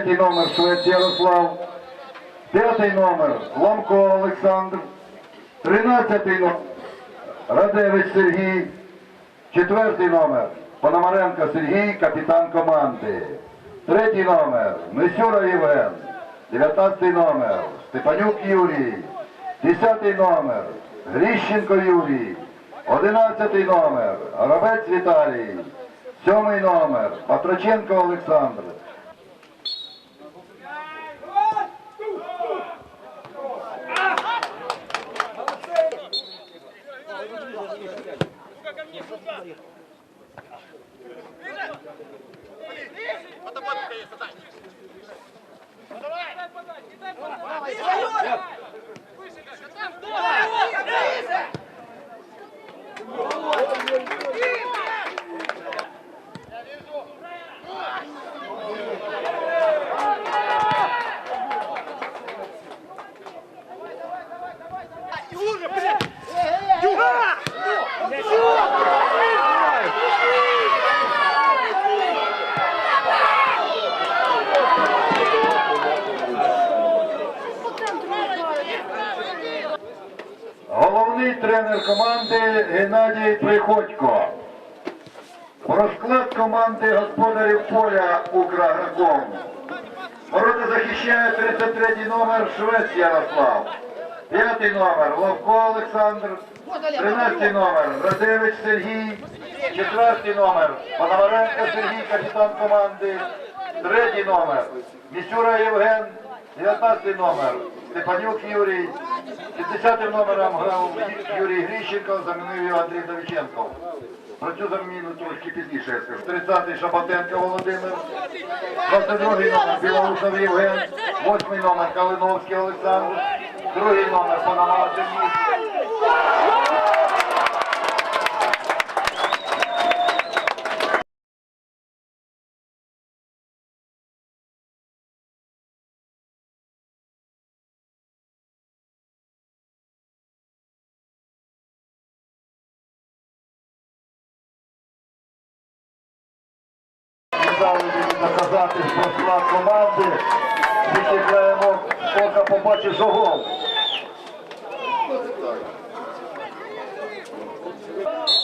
Третій номер Швець Ярослав. П'ятий номер Ломко Олександр. Тринадцятий номер Радевич Сергій. Четвертий номер Пономаренко Сергій, капітан команди. Третій номер Мисюра Євген. Дев'ятнадцятий номер Степанюк Юрій. Десятий номер Гріщенко Юрій. Одинадцятий номер Горобець Віталій. Сьомий номер Патроченко Олександр. Сука, ко мне, сука! Ближе! Ближе! Фотоботка есть, отдай! Головний тренер команди Геннадій Приходько. Розклад команди господарів поля Украграком. Ворота захищає 33-й номер Швець Ярослав. П'ятий номер Ловко Олександр. 13 номер Радевич Сергій. Четвертий номер Пономаренко Сергій, капітан команди. Третій номер Місюра Євген. 19 номер Степанюк Юрій. 50 номером грав Юрій Гріщенко, замінив його Андрій Давиченко. Про цю заміну трошки пізніше я скажу. 30-й Шабатенко Володимир, 22-й номер Білоусов Євген, 8-й номер Калиновський Олександр, другий номер Панамар Денис. Дали мені наказати про склад команди. Тільки граємо, поки побачиш огол. Гол!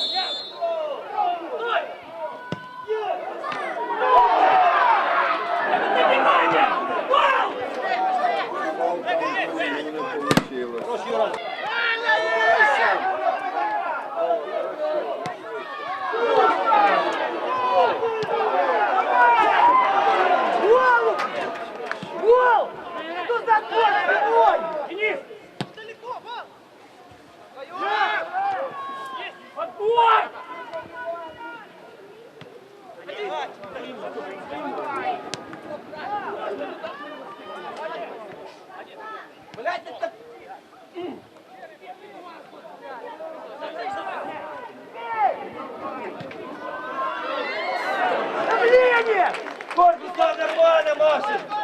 Блять, это... Давление! Корпус надо, пана, Маша!